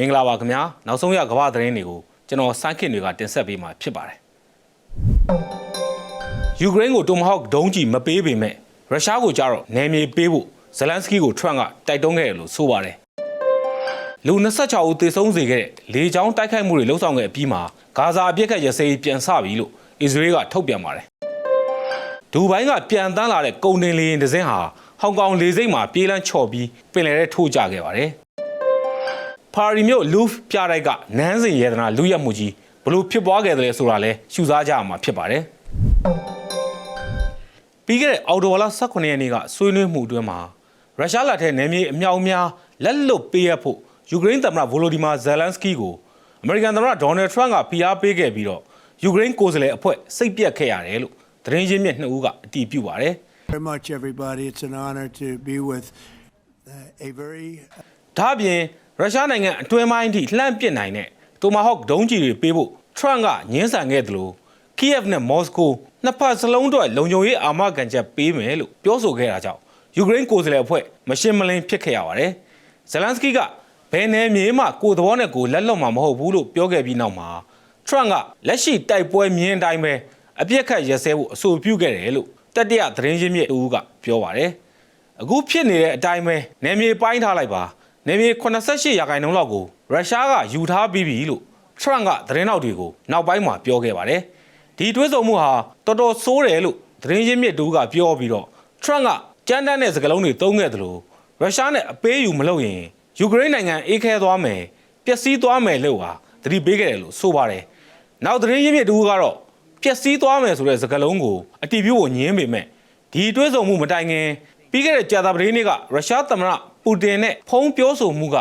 မင်္ဂလာပါခင်ဗျာနောက်ဆုံးရကမ္ဘာသတင်းတွေကိုကျွန်တော်စိုင်းခင်တွေကတင်ဆက်ပေးမှာဖြစ်ပါတယ်ယူကရိန်းကိုတိုမဟောက်ဒုံးကျည်မပေးပေမဲ့ရုရှားကိုကြတော့နယ်မြေပေးဖို့ဇလန်စကီကိုထရန့်ကတိုက်တွန်းခဲ့တယ်လို့ဆိုပါတယ်လူ26ဦးသေဆုံးစေခဲ့တဲ့လေကြောင်းတိုက်ခိုက်မှုတွေလှုပ်ဆောင်ခဲ့အပြီးမှာဂါဇာအပြစ်ခတ်ရစဲပြန်ဆပြီလို့အစ္စရေးကထုတ်ပြန်ပါတယ်ဒူဘိုင်းကပြန်တန်းလာတဲ့ကုန်တင်လေယာဉ်တစ်စင်းဟာဟောင်ကောင်လေဆိပ်မှာပြေးလန်းချော်ပြီးပင်လယ်ထဲထိုးကျခဲ့ပါတယ် ပါရီမြို့လူဖ်ပြတိုက်ကနန်းစင်ယေဒနာလူရက်မှုကြီးဘလို့ဖြစ်ပွားခဲ့တယ်လဲဆိုတာလဲရှုစားကြရမှာဖြစ်ပါတယ်ပြီးခဲ့တဲ့အော်တိုဝါလာ18ရက်နေ့ကဆွေးနွေးမှုအတွင်းမှာရုရှားလက်ထက်နယ်မြေအမြောက်အများလက်လွတ်ပေးရဖို့ယူကရိန်းသမ္မတဗိုလိုဒီမာဇယ်လန်စကီကိုအမေရိကန်သမ္မတဒေါ်နယ်ထရန့်ကဖိအားပေးခဲ့ပြီးတော့ယူကရိန်းကိုယ်စားလှယ်အဖွဲ့စိတ်ပြက်ခဲ့ရတယ်လို့သတင်းရင်းမြစ်နှစ်ဦးကအတည်ပြုပါတယ် very much, everybody. It's an honor to be with uh, a very ဒါအပြင် ရုရှားနိုင်ငံအတွင်းပိုင်းထိလှမ်းပစ်နိုင်တဲ့တိုမာဟော့ဒုံးကျည်တွေပေးဖို့ထရန့်ကညှင်းဆန်ခဲ့တယ်လို့ကီယက်နဲ့မော်စကိုနှစ်ဖက်စလုံးအတွက်လုံခြုံရေးအာမခံချက်ပေးမယ်လို့ပြောဆိုခဲ့တာကြောင့်ယူကရိန်းကိုယ်စားလှယ်အဖွဲ့မရှင်းမလင်းဖြစ်ခဲ့ရပါတယ်ဇလန်စကီကဘယ်နယ်မြေမှကိုယ်သဘောနဲ့ကိုယ်လက်လွတ်မှာမဟုတ်ဘူးလို့ပြောခဲ့ပြီးနောက်မှာထရန့်ကလက်ရှိတိုက်ပွဲမြင်းအတိုင်းပဲအပြစ်ခတ်ရစဲဖို့အဆိုပြုခဲ့တယ်လို့တတိယသတင်းရင်းမြစ်တူကပြောပါတယ်အခုဖြစ်နေတဲ့အတိုင်းပဲနေမြေပိုင်းထားလိုက်ပါ နေမြေ88ရာခိုင်နှုန်းလောက်ကိုရုရှားကယူထားပြီးပြီလို့ထရန့်ကသတင်းနောက်တွေကိုနောက်ပိုင်းမှာပြောခဲ့ပါတယ်ဒီတွဲဆုံမှုဟာတော်တော်ဆိုးတယ်လို့သတင်းရင်းမြစ်တူကပြောပြီးတော့ထရန့်ကကြမ်းတမ်းတဲ့စကားလုံးတွေသုံးခဲ့သလိုရုရှားနဲ့အပေးယူမလုပ်ရင်ယူကရိန်းနိုင်ငံအေးခဲသွားမယ်ပျက်စီးသွားမယ်လို့ဟာသတိပေးခဲ့တယ်လို့ဆိုပါတယ်နောက်သတင်းရင်းမြစ်တူကတော့ပျက်စီးသွားမယ်ဆိုတဲ့စကားလုံးကိုအတီးပြုတ်ကိုညင်းပေမဲ့ဒီတွဲဆုံမှုမတိုင်ခင်ပြီးခဲ့တဲ့ကြာသပတေးနေ့ကရုရှားသမ္မတ ပူတင်နဲ့ဖုန်းပြောဆိုမှုက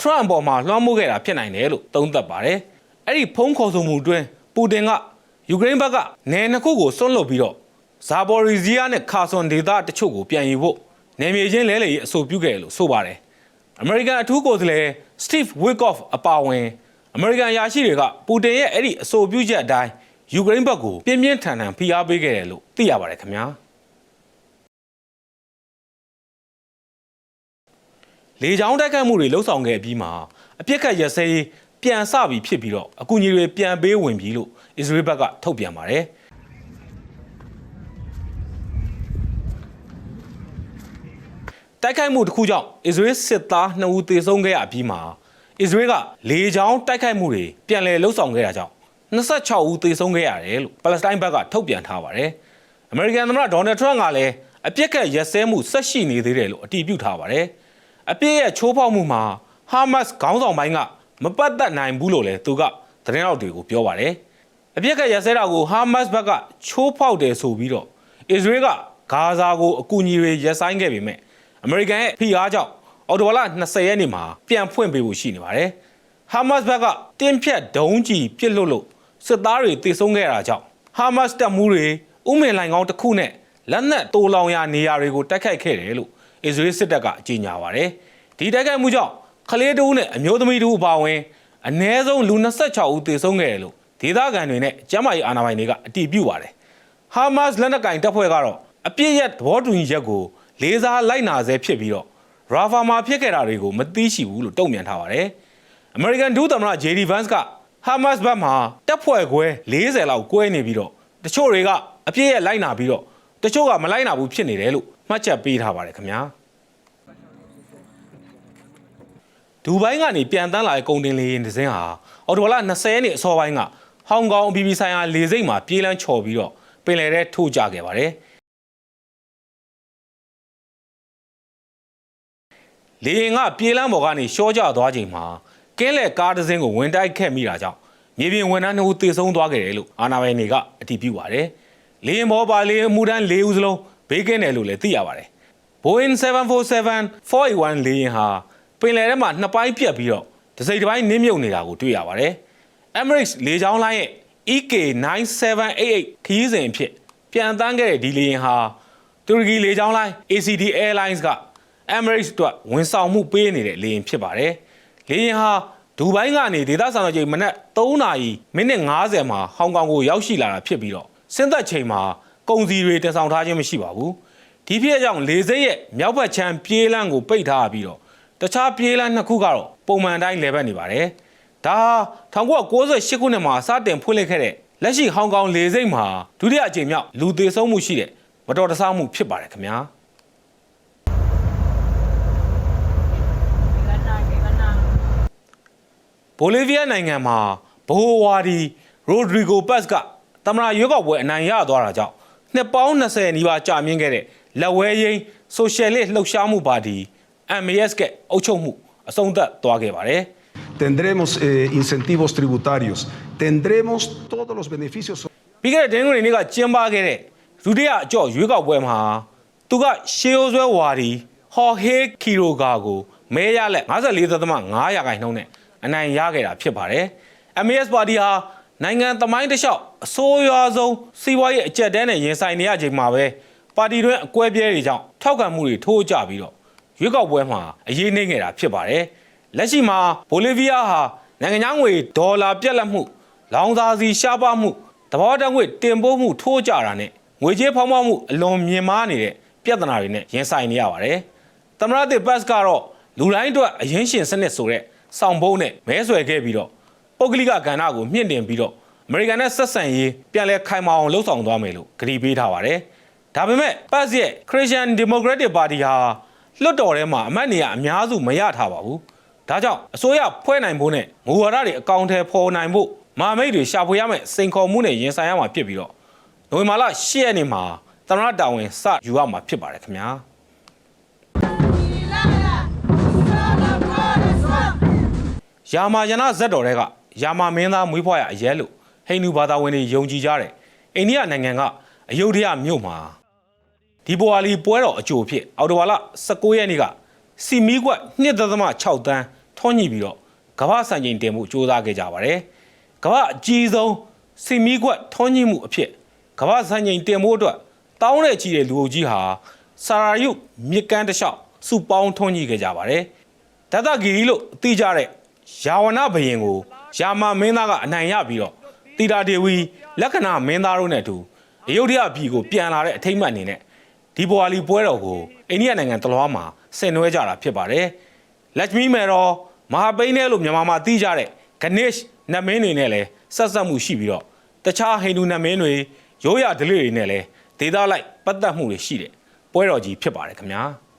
ထရန့်ပေါ်မှာလွှမ်းမိုးခဲ့တာဖြစ်နိုင်တယ်လို့သုံးသပ်ပါတယ်။အဲ့ဒီဖုန်းခေါ်ဆိုမှုအတွင်းပူတင်ကယူကရိန်းဘက်ကနယ်နှစ်ခုကိုစွန့်လွတ်ပြီးတော့ဇာဘော်ရီဇီယာနဲ့ခါဆွန်ဒေသတချို့ကိုပြန်ယူဖို့နယ်မြေချင်းလဲလှယ်ရေးအဆိုပြုခဲ့တယ်လို့ဆိုပါတယ်။အမေရိကန်အထူးကိုယ်စားလှယ်စတီဗ်ဝစ်ကော့ဖ်အပါအဝင်အမေရိကန်အရာရှိတွေကပူတင်ရဲ့အဲ့ဒီအဆိုပြုချက်အတိုင်းယူကရိန်းဘက်ကိုပြင်းပြင်းထန်ထန်ဖိအားပေးခဲ့တယ်လို့သိရပါတယ်ခင်ဗျာ လေကြောင်းတိုက်ခတ်မှုတွေလှုပ်ဆောင်ခဲ့ပြီးမှာအပြစ်ခတ်ရစဲရေးပြန်ဆပြီးဖြစ်ပြီးတော့အကူအညီတွေပြန်ပေးဝင်ပြီလို့အစ္စရေးဘက်ကထုတ်ပြန်ပါတယ်တိုက်ခိုက်မှုတစ်ခုကြောင့်အစ္စရေးစစ်သား2ဦးသေဆုံးခဲ့ရပြီးမှာအစ္စရေးကလေကြောင်းတိုက်ခိုက်မှုတွေပြန်လည်လှုပ်ဆောင်ခဲ့တာကြောင့်26ဦးသေဆုံးခဲ့ရတယ်လို့ပါလက်စတိုင်းဘက်ကထုတ်ပြန်ထားပါတယ်။အမေရိကန်သမ္မတဒေါ်နယ်ထရန့်ကလည်းအပြစ်ကက်ရက်စဲမှုဆက်ရှိနေသေးတယ်လို့အတည်ပြုထားပါတယ်။ အပြစ်ရဲ့ချိုးဖောက်မှုမှာဟာမတ်စ်ခေါင်းဆောင်ပိုင်းကမပတ်သက်နိုင်ဘူးလို့လည်းသူကသတင်းအောက်တွေကိုပြောပါတယ်။အပြစ်ကက်ရက်စဲတာကိုဟာမတ်စ်ဘက်ကချိုးဖောက်တယ်ဆိုပြီးတော့အစ္စရေးကဂါဇာကိုအကူအညီတွေရက်ဆိုင်ခဲ့ပေမဲ့အမေရိကန်ရဲ့ဖိအားကြောင့်အော်တိုဝါလာ20ရက်နေ့မှာပြန်ဖွင့်ပေးဖို့ရှိနေပါတယ်။ဟာမတ်စ်ဘက်ကတင်းဖြတ်ဒုံးကျည်ပစ်လွတ်လို့စစ်သားတွေတေဆုံးခဲ့တာကြောင့်ဟာမတ်စ်တပ်မှုတွေဥမင်လိုင်ကောင်းတစ်ခုနဲ့လက်နက်တိုးလောင်ရာနေရာတွေကိုတိုက်ခိုက်ခဲ့တယ်လို့ အစ္စရေးစစ်တပ်ကကြေညာပါတယ်။ဒီတိုက်ခိုက်မှုကြောင့်ကလေးတူနဲ့အမျိုးသမီးတူအပါအဝင်အ ਨੇ ဆုံးလူ26ဦးသေဆုံးခဲ့တယ်လို့ဒေသခံတွေနဲ့ကျန်းမာရေးအာဏာပိုင်တွေကအတည်ပြုပါတယ်။ဟာမတ်စ်လက်နက်ကင်တပ်ဖွဲ့ကတော့အပြစ်ရက်သဘောတူညီချက်ကိုလေးစားလိုက်နာဆဲဖြစ်ပြီးတော့ရာဖာမှာဖြစ်ခဲ့တာတွေကိုမသိရှိဘူးလို့တုံ့ပြန်ထားပါတယ်။ American ဒုသမ္မတ JD Vance ကဟာမတ်စ်ဘက်မှာတပ်ဖွဲ့ခွဲ40လောက်ကွဲနေပြီးတော့တချို့တွေကအပြစ်ရက်လိုက်နာပြီးတော့တချို့ကမလိုက်နာဘူးဖြစ်နေတယ်လို့ မှတ်ချက်ပေးထားပါတယ်ခင်ဗျာ။ဒူဘိုင်းကနေပြန်တန်းလာတဲ့ကုန်တင်လေယာဉ်တစ်စင်းဟာအော်တိုဝါလာ20ရက်နေ့အစောပိုင်းကဟောင်ကောင်အပြည်ပြည်ဆိုင်ရာလေဆိပ်မှာပြေးလန်းချော်ပြီးတော့ပင်လယ်ထဲထိုးကျခဲ့ပါတယ်။လေယာဉ်ကပြေးလန်းပေါ်ကနေရှော့ကျသွားချိန်မှာကင်းလက်ကားတစ်စင်းကိုဝင်တိုက်ခဲ့မိတာကြောင့်မြေပြင်ဝန်ထမ်းနှစ်ဦးသေဆုံးသွားခဲ့တယ်လို့အာဏာပိုင်တွေကအတည်ပြုပါတယ်။လေယာဉ်ပေါ်ပါလေယာဉ်အမှုထမ်း၄ဦးစလုံး ဘေးကင်းတယ်လို့လည်းသိရပါတယ်။ Boeing 747 481လေယာဉ်ဟာပင်လယ်ထဲမှာနှစ်ပိုင်းပြတ်ပြီးတော့တစ်စိတ်တစ်ပိုင်းနင်းမြုပ်နေတာကိုတွေ့ရပါတယ်။ Emirates လေကြောင်းလိုင်းရဲ့ EK9788 ခရီးစဉ်အဖြစ်ပြန်တန်းခဲ့တဲ့ဒီလေယာဉ်ဟာတူရကီလေကြောင်းလိုင်း ACD Airlines က Emirates အတွက်ဝန်ဆောင်မှုပေးနေတဲ့လေယာဉ်ဖြစ်ပါတယ်။လေယာဉ်ဟာဒူဘိုင်းကနေဒေသစံတော်ချိန်မနက်3နာရီမိနစ်50မှာဟောင်ကောင်ကိုရောက်ရှိလာတာဖြစ်ပြီးတော့ဆင်းသက်ချိန်မှာ ကုန်စည်တွေတင်ဆောင်ထားခြင်းမရှိပါဘူး။ဒီဖြစ်အကြောင်းလေဆိပ်ရဲ့မြောက်ဘက်ခြမ်းပြေးလမ်းကိုပိတ်ထားပြီးတော့တခြားပြေးလမ်းနှစ်ခုကတော့ပုံမှန်အတိုင်းလည်ပတ်နေပါတယ်။ဒါဟာ1998ခုနှစ်မှာစတင်ဖွင့်လှစ်ခဲ့တဲ့လက်ရှိဟောင်ကောင်လေဆိပ်မှာဒုတိယအကြိမ်မြောက်လူသေးဆုံးမှုရှိတဲ့မတော်တဆမှုဖြစ်ပါတယ်ခင်ဗျာ။။ဘိုလီးဗီးယားနိုင်ငံမှာဘိုဝါဒီရိုဒရီဂိုပတ်စ်ကသမ္မတရွေးကောက်ပွဲအနိုင်ရသွားတာကြောင့် နှစ်ပေါင်း20နီးပါးကြာမြင့်ခဲ့တဲ့လက်ဝဲရင်းဆိုရှယ်လစ်လှုပ်ရှားမှုပါတီ MAS ကအုပ်ချုပ်မှုအဆုံးသတ်သွားခဲ့ပါတယ်။ tendremos eh, incentivos tributarios, tendremos todos los beneficios ပြီးခဲ့တဲ့ဒင်းဂရီနေ့ကကျင်းပခဲ့တဲ့ဒုတိယအကြော့ရွေးကောက်ပွဲမှာသူကရှေးရိုးဆွဲဝါဒီဟော်ဟေးခီရိုဂါကိုမဲရလက်54.5ရာခိုင်နှုန်းနဲ့အနိုင်ရခဲ့တာဖြစ်ပါတယ်။ MAS ပါတီဟာ နိုင်ငံသမိုင်းတစ်လျှောက်အဆိုးရွားဆုံးစီးပွားရေးအကျက်တဲနဲ့ရင်ဆိုင်နေရချိန်မှာပဲပါတီတွင်းအကွဲပြဲတွေကြောင့်ထောက်ခံမှုတွေထိုးကျပြီးတော့ရွေးကောက်ပွဲမှာအရေးနှိမ့်ခဲ့တာဖြစ်ပါတယ်။လက်ရှိမှာဘိုလီးဗီးယားဟာနိုင်ငံခြားငွေဒေါ်လာပြက်လက်မှုလောင်စာစီရှားပါမှုတဘောတငွေတင်ပို့မှုထိုးကြတာနဲ့ငွေကြေးဖောင်းပွားမှုအလွန်မြင့်မားနေတဲ့ပြဿနာတွေနဲ့ရင်ဆိုင်နေရပါတယ်။သမရသစ်ဘတ်စ်ကတော့လူတိုင်းအတွက်အရင်ရှင်စနစ်ဆိုတဲ့စောင့်ဘုံနဲ့မဲဆွယ်ခဲ့ပြီးတော့ ပုဂ္ဂလိကကဏ္ဍကိုမြင့်တင်ပြီးတော့အမေရိကန်နဲ့ဆက်ဆံရေးပြန်လည်ခိုင်မာအောင်လှုပ်ဆောင်သွားမယ်လို့ကတိပေးထားပါတယ်။ဒါပေမဲ့ပတ်စ်ရဲ့ Christian Democratic Party ဟာလွတ်တော်ထဲမှာအမတ်နေရအများစုမရထားပါဘူး။ဒါကြောင့်အစိုးရဖွဲ့နိုင်ဖို့နဲ့မူဝါဒတွေအကောင့်ထဲပေါ်နိုင်ဖို့မဟာမိတ်တွေရှာဖွေရမယ့်စိန်ခေါ်မှုနဲ့ရင်ဆိုင်ရမှာဖြစ်ပြီးတော့နိုဝင်ဘာလ10ရက်နေ့မှာသမ္မတတာဝန်စယူရမှာဖြစ်ပါတယ်ခင်ဗျာ။ယာမာယနာဇက်တော်တွေက ယာမာမင်းသားမွေးဖွားရအရဲလို့ဟိန္ဒူဘာသာဝင်တွေယုံကြည်ကြတဲ့အိန္ဒိယနိုင်ငံကအယုဒ္ဓယမြို့မှာဒီပေါ်ဝါလီပွဲတော်အကြိုဖြစ်အော်တိုဝါလ19ရက်နေ့ကစီမီကွက်2.6တန်းထွန်းညှိပြီးတော့ကမ္ဘာစံချိန်တင်မှုစ조사ခဲ့ကြပါတယ်။ကမ္ဘာအကြီးဆုံးစီမီကွက်ထွန်းညှိမှုအဖြစ်ကမ္ဘာစံချိန်တင်မှုအတွက်တောင်းတဲ့ကြီးတဲ့လူအုပ်ကြီးဟာစာရာယုမြစ်ကမ်းတစ်လျှောက်စုပေါင်းထွန်းညှိခဲ့ကြပါတယ်။ဒသဂီရီလို့သိကြတဲ့ယာဝနာဘယင်ကို ယာမမင်းသားကအနိုင်ရပြီးတော့တီတာဒေဝီလက္ခဏာမင်းသားတို့နဲ့အတူအယုဒ္ဓယပြည်ကိုပြန်လာတဲ့အထိမ့်မှတ်အနေနဲ့ဒီဘွာလီပွဲတော်ကိုအိန္ဒိယနိုင်ငံတလွှားမှာဆင်နွှဲကြတာဖြစ်ပါတယ်။လက်ချမီမေတော်မဟာပိန်းနဲ့လို့မြန်မာမှာသိကြတဲ့ဂနစ်နတ်မင်းတွေနဲ့လည်းဆက်ဆက်မှုရှိပြီးတော့တခြားဟိန္ဒူနတ်မင်းတွေရိုးရာဓလေ့တွေနဲ့လည်းဒေသလိုက်ပတ်သက်မှုတွေရှိတဲ့ပွဲတော်ကြီးဖြစ်ပါတယ်ခင်ဗျာ။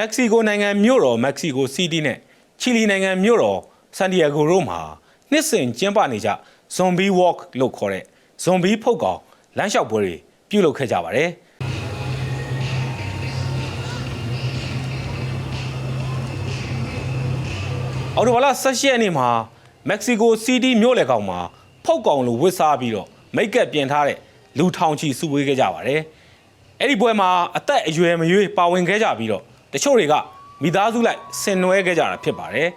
မက္ကဆီကိုနိုင်ငံမြို့တော်မက္ကဆီကိုစီးတီးနဲ့ချီလီနိုင်ငံမြို့တော်ဆန်တီယာဂိုတို့မှာနှစ်စဉ်ကျင်းပနေကြ Zombie Walk လို့ခေါ်တဲ့ Zombie ဖုတ်ကောင်လမ်းလျှောက်ပွဲတွေပြုလုပ်ခဲ့ကြပါတယ်။အော်တိုဘာလ18ရက်နေ့မှာမက္ကဆီကိုစီးတီးမြို့လေကောင်မှာဖုတ်ကောင်လိုဝစ်စားပြီးတော့မိတ်ကပ်ပြင်ထားတဲ့လူထောင်ချီစုဝေးခဲ့ကြပါတယ်။အဲ့ဒီပွဲမှာအသက်အရွယ်မရွေးပါဝင်ခဲ့ကြပြီးတော့ တချို့တွေကမိသားစုလိုက်ဆင်နွှဲခဲ့ကြတာဖြစ်ပါတယ်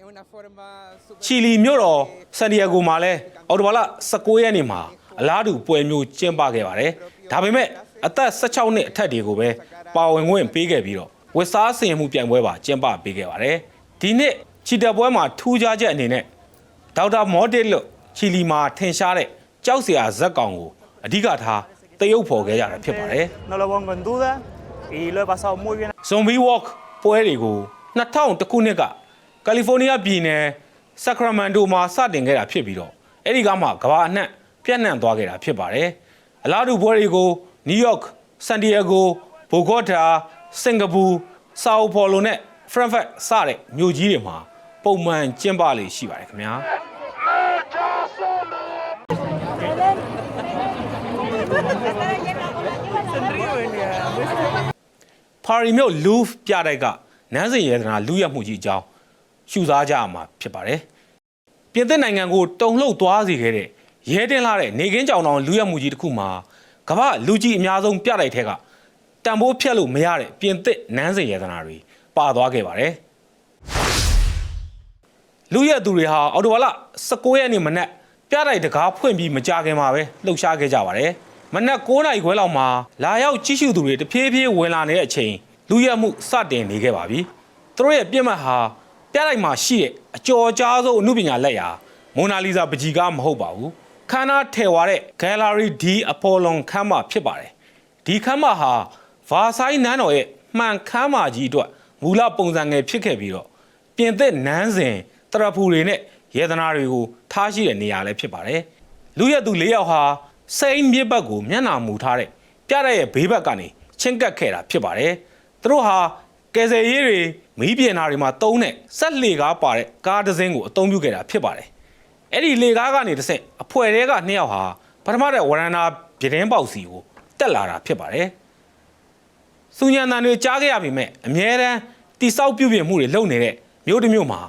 en una forma súper ချီလီမြို့တော်ဆန်ဒီယာဂိုမှာလည်းအော်တိုဘာလ19ရက်နေ့မှာအလားတူပွဲမျိုးကျင်းပခဲ့ပါတယ်ဒါပေမဲ့အသက်16နှစ်အထက်တွေကိုပဲပါဝင်ခွင့်ပေးခဲ့ပြီးတော့ဝက်စားစင်မှုပြိုင်ပွဲပါကျင်းပပေးခဲ့ပါတယ်ဒီနှစ်ချီတက်ပွဲမှာထူးခြားချက်အနေနဲ့ဒေါက်တာမော်ဒစ်လို့ချီလီမှာထင်ရှားတဲ့ကြောက်စရာဇက်ကောင်ကိုအဓိကထားတရုပ်ဖော်ခဲ့ကြတာဖြစ်ပါတယ် no lo pongo en duda y lo he pasado muy bien. Zombie Walk ပွဲတွေကို2001ခုနှစ်ကကယ်လီဖိုးနီးယားပြည်နယ်ဆာကရာမန်တိုမှာစတင်ခဲ့တာဖြစ်ပြီးတော့အဲ့ဒီကမှကမ္ဘာအနှံ့ပြန့်နှံ့သွားခဲ့တာဖြစ်ပါတယ်။အလားတူပွဲတွေကိုနယူးယောက်၊ဆန်တီယာဂို၊ဘိုဂေါတာ၊စင်ကာပူ၊ဆာအိုပေါ်လိုနဲ့ဖရန့်ဖတ်စတဲ့မြို့ကြီးတွေမှာပုံမှန်ကျင်းပလေရှိပါတယ်ခင်ဗျာ။။ ပါရီမြို့လူးပြတိုက်ကနန်းစင်ရဲသနာလူရမှုကြီးအကြောင်းရှုစားကြရမှာဖြစ်ပါတယ်။ပြင်သစ်နိုင်ငံကိုတုံလှုပ်သွားစေခဲ့တဲ့ရဲတင်လာတဲ့နေကင်းကြောင်တောင်လူရမှုကြီးတစ်ခုမှာကမ္ဘာလူကြီးအများဆုံးပြတိုက်ထဲကတံပိုးဖြတ်လို့မရတဲ့ပြင်သစ်နန်းစင်ရဲသနာတွေပါသွားခဲ့ပါတယ်။လူရက်သူတွေဟာအော်တိုဘာလ19ရက်နေ့မနက်ပြတိုက်တကားဖွင့်ပြီးမကြခင်မှာပဲလှုပ်ရှားခဲ့ကြပါတယ်။ မနက်9နာရီခွဲလောက်မှာလာရောက်ကြည့်ရှုသူတွေတဖြည်းဖြည်းဝင်လာနေတဲ့အချိန်လူရက်မှုစတင်နေခဲ့ပါပြီ။သူတို့ရဲ့ပြစ်မှတ်ဟာပြတိုက်မှာရှိတဲ့အကျော်ကြားဆုံးအမှုပညာလက်ရာမိုနာလီဇာပကြီးကားမဟုတ်ပါဘူးခန္ဓာထဲဝါတဲ့ Gallery D Apollon ခန်းမဖြစ်ပါတယ်ဒီခန်းမဟာဗာဆိုင်နန်းတော်ရဲ့မှန်ခန်းမကြီးအတွက်မူလပုံစံငယ်ဖြစ်ခဲ့ပြီးတော့ပြင်သစ်နန်းစဉ်တရဖူတွေနဲ့ယေဒနာတွေကိုထားရှိတဲ့နေရာလည်းဖြစ်ပါတယ်လူရက်သူ၄ယောက်ဟာ စိန်မြစ်ဘက်ကိုမျက်နှာမူထားတဲ့ပြတဲ့ရဲ့ဘေးဘက်ကနေချင်းကပ်ခဲ့တာဖြစ်ပါတယ်သူတို့ဟာကယ်ဆယ်ရေးတွေမီးပြင်နာတွေမှာတုံးတဲ့ဆက်လှေကားပါတဲ့ကားတစ်စင်းကိုအသုံးပြုခဲ့တာဖြစ်ပါတယ်အဲ့ဒီလေကားကနေတစ်ဆင့်အဖွဲတွေကနှစ်ယောက်ဟာပထမတဲ့ဝရဏာပြတင်းပေါက်စီကိုတက်လာတာဖြစ်ပါတယ်။စူညံတန်တွေကြားခဲ့ရပေမဲ့အမြဲတမ်းတိဆောက်ပြုပြင်မှုတွေလုပ်နေတဲ့မြို့တစ်မြို့မှာ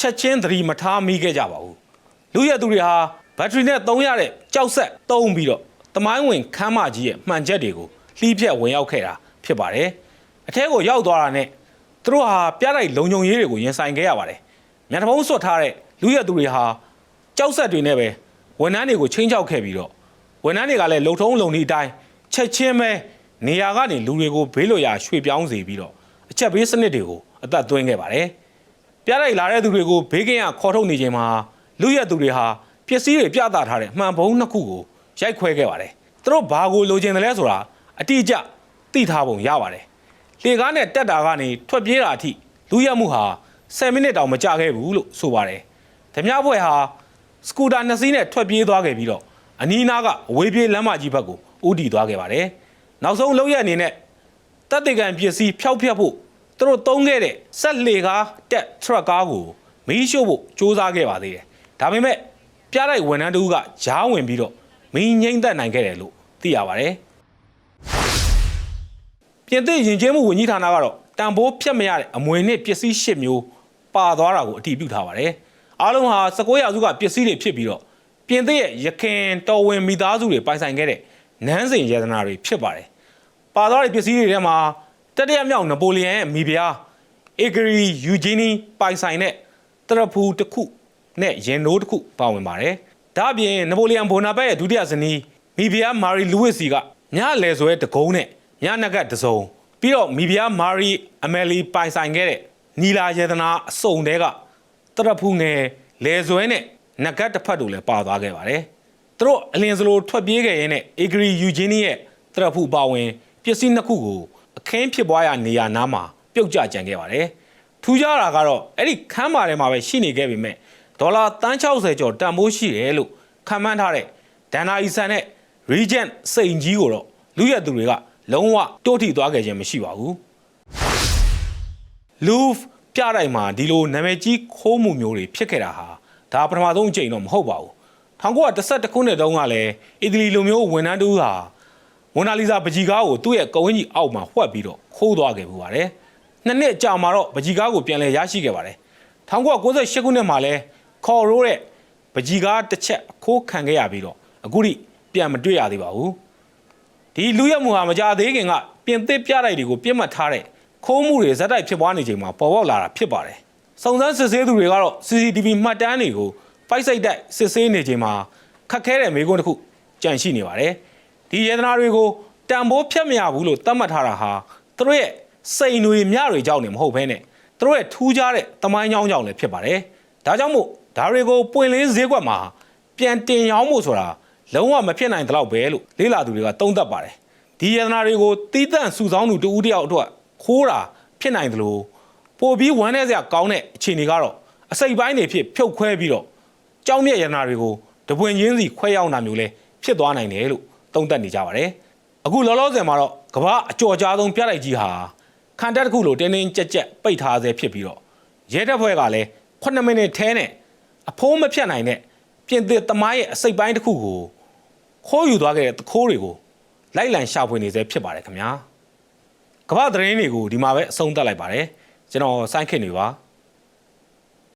ချက်ချင်းသတိမထားမိခဲ့ကြပါဘူး။လူရက်သူတွေဟာ ဘက်ထရီနဲ့သုံးရတဲ့ကြောက်ဆက်သုံးပြီးတော့တမိုင်းဝင်ခမ်းမကြီးရဲ့မှန်ချက်တွေကိုလှီးဖြက်ဝင်ရောက်ခဲ့တာဖြစ်ပါတယ်။အထက်ကိုရောက်သွားတာနဲ့သူတို့ဟာပြတိုက်လုံခြုံရေးတွေကိုရင်ဆိုင်ခဲ့ရပါတယ်။မျက်နှာဖုံးဆွတ်ထားတဲ့လူရက်သူတွေဟာကြောက်ဆက်တွေနဲ့ပဲဝန်ထမ်းတွေကိုချင်းချောက်ခဲ့ပြီးတော့ဝန်ထမ်းတွေကလည်းလုံထုံးလုံဒီအတိုင်းချက်ချင်းပဲနေရာကနေလူတွေကိုဘေးလွတ်ရာရွှေ့ပြောင်းစေပြီးတော့အချက်ဘေးစနစ်တွေကိုအသက်သွင်းခဲ့ပါတယ်။ပြလိုက်လာတဲ့သူတွေကိုဘေးကင်းရခေါ်ထုတ်နေချိန်မှာလူရက်သူတွေဟာ ပစ္စည်းတွေပြသထားတဲ့မှန်ပုံးနှစ်ခုကိုရိုက်ခွဲခဲ့ပါတယ်။သူတို့ဘာကိုလိုချင်တယ်လဲဆိုတာအတိအကျသိထားပုံရပါတယ်။လေကားနဲ့တက်တာကနေထွက်ပြေးတာအထိလူရက်မှုဟာ10မိနစ်တောင်မကြာခဲ့ဘူးလို့ဆိုပါတယ်။ဓမြဘွဲ့ဟာစကူတာနှစ်စီးနဲ့ထွက်ပြေးသွားခဲ့ပြီးတော့အနီးနားကအဝေးပြေးလမ်းမကြီးဘက်ကိုဦးတည်သွားခဲ့ပါတယ်။နောက်ဆုံးလောက်ရအနေနဲ့တပ်တေကန်ပစ္စည်းဖျောက်ဖျက်ဖို့သူတို့သုံးခဲ့တဲ့ဆက်လေကားတက်ထရက်ကားကိုမီးရှို့ဖို့စ조사ခဲ့ပါသေးတယ်။ဒါပေမဲ့ ပြတိုက်ဝန်ထမ်းတို့ကဂျားဝင်ပြီးတော့မီးငိမ့်သက်နိုင်ခဲ့တယ်လို့သိရပါတယ်။ပြင်သစ်ယဉ်ကျေးမှုဝန်ကြီးဌာနကတော့တန်ဖိုးဖြတ်မရတဲ့အမွေနဲ့ပစ္စည်းရှစ်မျိုးပါသွားတာကိုအတည်ပြုထားပါတယ်။အားလုံးဟာ19ရာစုကပစ္စည်းတွေဖြစ်ပြီးတော့ပြင်သစ်ရဲ့ရခင်တော်ဝင်မိသားစုတွေပိုင်ဆိုင်ခဲ့တဲ့နန်းစဉ်ယေဒနာတွေဖြစ်ပါတယ်။ပါသွားတဲ့ပစ္စည်းတွေထဲမှာတတိယမြောက်နပိုလီယံရဲ့မိဖုရားအေဂရီယူဂျီနီပိုင်ဆိုင်တဲ့တရဖူတစ်ခု နဲ့ရင်နိုးတစ်ခုပါဝင်ပါတယ်။ဒါ့အပြင်နပိုလီယံဘိုနာပတ်ရဲ့ဒုတိယဇနီးမိဖုရားမာရီလူးဝစ်စီကညလဲဆွဲတကုံးနဲ့ညနဂတ်တစုံပြီးတော့မိဖုရားမာရီအမယ်လီပိုင်ဆိုင်ခဲ့တဲ့နီလာယေဒနာအစုံတဲကတရဖူးငယ်လဲဇွဲနဲ့နဂတ်တစ်ဖက်တို့လည်းပါသွားခဲ့ပါတယ်။သူတို့အလင်းစလိုထွက်ပြေးခဲ့ရင်းနဲ့အေဂရီယူဂျီနီရဲ့တရဖူးပါဝင်ပစ္စည်းနှစ်ခုကိုအခင်းဖြစ်ပွားရာနေရာနားမှာပြုတ်ကျကြံခဲ့ပါတယ်။ထူးခြားတာကတော့အဲ့ဒီခန်းမာထဲမှာပဲရှိနေခဲ့ပေမဲ့ ဒေါ်လာတန်း60ကျော်တန်ဖိုးရှိတယ်လို့ခန့်မှန်းထားတဲ့ဒန်နာအီဆန်နဲ့ Regent စိန်ကြီးကိုတော့လူရက်သူတွေကလုံးဝတိုးထိသွားခဲ့ခြင်းမရှိပါဘူး။ Louvre ပြတိုက်မှာဒီလိုနာမည်ကြီးခိုးမှုမျိုးတွေဖြစ်ခဲ့တာဟာဒါပထမဆုံးအကြိမ်တော့မဟုတ်ပါဘူး1912ခုနှစ်တုန်းကလည်းအီတလီလူမျိုးဝန်ထမ်းတူဟာမိုနာလီဇာပကြီးကားကိုသူ့ရဲ့ကဝင်းကြီးအောက်မှာဝှက်ပြီးတော့ခိုးသွားခဲ့ပူပါတယ်နှစ်နှစ်ကြာမှာတော့ပကြီးကားကိုပြန်လည်ရရှိခဲ့ပါတယ်1998ခုနှစ်မှာလည်း ခေါ်ရိုးတဲ့ပကြီးကားတစ်ချက်အခိုးခံခဲ့ရပြီးတော့အခုထိပြန်မတွေ့ရသေးပါဘူးဒီလူရက်မှုဟာမကြသေးခင်ကပြင်သစ်ပြတိုက်တွေကိုပြစ်မှတ်ထားတဲ့ခိုးမှုတွေဇက်တိုက်ဖြစ်ပွားနေချိန်မှာပေါ်ပေါက်လာတာဖြစ်ပါတယ်။စုံစမ်းစစ်ဆေးသူတွေကတော့ CCTV မှတ်တမ်းတွေကိုပိုက်စိတ်တိုက်စစ်ဆေးနေချိန်မှာခက်ခဲတဲ့မေးခွန်းတစ်ခုကြန့်ရှိနေပါတယ်။ဒီယေဒနာတွေကိုတံပိုးဖြတ်မရဘူးလို့သတ်မှတ်ထားတာဟာသူတို့ရဲ့စိန်တွေမြတွေကြောင့်နေမဟုတ်ဘဲနဲ့သူတို့ရဲ့ထူးခြားတဲ့တမိုင်းကြောင်းကြောင့်လည်းဖြစ်ပါတယ်။ဒါကြောင့်မို့ ဒါတွေကိုပွင့်လင်းဈေးကွက်မှာပြန်တင်ရောင်းဖို့ဆိုတာလုံးဝမဖြစ်နိုင်တဲ့လောက်ပဲလို့လေးလာသူတွေကသုံးသပ်ပါတယ်ဒီယန္တနာတွေကိုတီးတန့်စုဆောင်းသူတူဦးတယောက်အတွက်ခိုးတာဖြစ်နိုင်တယ်လို့ပို့ပြီးဝမ်းနေစရာကောင်းတဲ့အခြေအနေကတော့အစိပ်ပိုင်းတွေဖြစ်ဖြုတ်ခွဲပြီးတော့ကြောင်းမြက်ယန္တနာတွေကိုတပွင့်ချင်းစီခွဲရောက်တာမျိုးလဲဖြစ်သွားနိုင်တယ်လို့သုံးသပ်နေကြပါတယ်အခုလောလောဆယ်မှာတော့ကမ္ဘာအကျော်ကြားဆုံးပြလိုက်ကြီးဟာခံတက်တစ်ခုလိုတင်းတင်းကြက်ကြက်ပိတ်ထားဆဲဖြစ်ပြီးတော့ရဲတပ်ဖွဲ့ကလည်း9မိနစ်ထဲနဲ့ အဖိုးမဖြတ်နိုင်တဲ့ပြင်သစ်သမားရဲ့အစိပ်ပိုင်းတစ်ခုကိုခိုးယူသွားခဲ့တဲ့တခိုးတွေကိုလိုက်လံရှာဖွေနေစေဖြစ်ပါတယ်ခင်ဗျာကမ္ဘာသတင်းတွေကိုဒီမှာပဲအဆုံးသတ်လိုက်ပါတယ်ကျွန်တော်စိုင်းခင်နေပါ